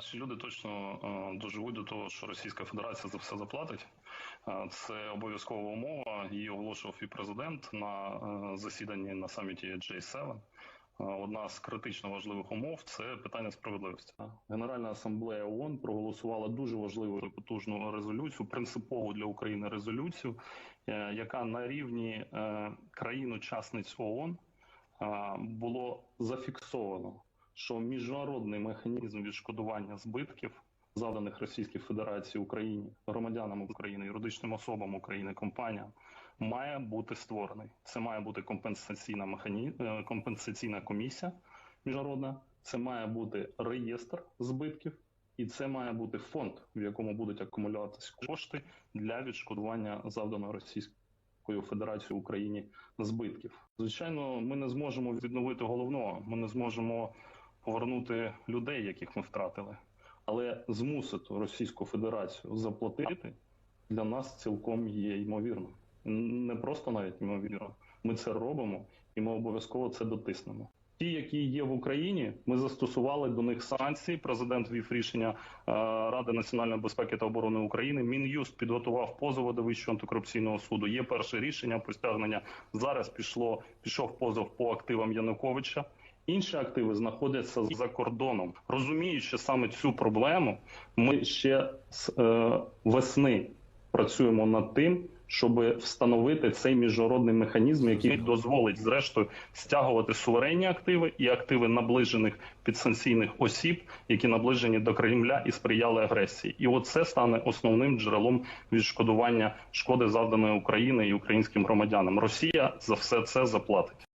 Наші люди точно е, доживуть до того, що Російська Федерація за все заплатить. Е, Це обов'язкова умова. Її оголошував і президент на е, засіданні на саміті J7. Е, Одна з критично важливих умов це питання справедливості. Генеральна асамблея ООН проголосувала дуже важливу потужну резолюцію, принципову для України резолюцію, яка на рівні країн-учасниць ООН було зафіксовано що міжнародний механізм відшкодування збитків, завданих Російській Федерації Україні, громадянам України, юридичним особам України, компаніям, має бути створений. Це має бути компенсаційна механі... е, компенсаційна комісія міжнародна, це має бути реєстр збитків, і це має бути фонд, в якому будуть акумулюватися кошти для відшкодування завданої Російською Федерацією Україні збитків. Звичайно, ми не зможемо відновити головного. Ми не зможемо повернути людей, яких ми втратили, але змусити Російську Федерацію заплатити для нас цілком є ймовірно. Не просто навіть ймовірно. Ми це робимо, і ми обов'язково це дотиснемо. Ті, які є в Україні, ми застосували до них санкції. Президент вів рішення е, Ради національної безпеки та оборони України. Мін'юст підготував позови до Вищого антикорупційного суду. Є перше рішення про стягнення. Зараз пішло пішов позов по активам Януковича. Інші активи знаходяться за кордоном. Розуміючи саме цю проблему, ми ще з е, весни працюємо над тим, щоб встановити цей міжнародний механізм, який дозволить зрештою стягувати суверенні активи і активи наближених підсанкційних осіб, які наближені до Кремля і сприяли агресії. І оце стане основним джерелом відшкодування шкоди завданої Україні і українським громадянам. Росія за все це заплатить.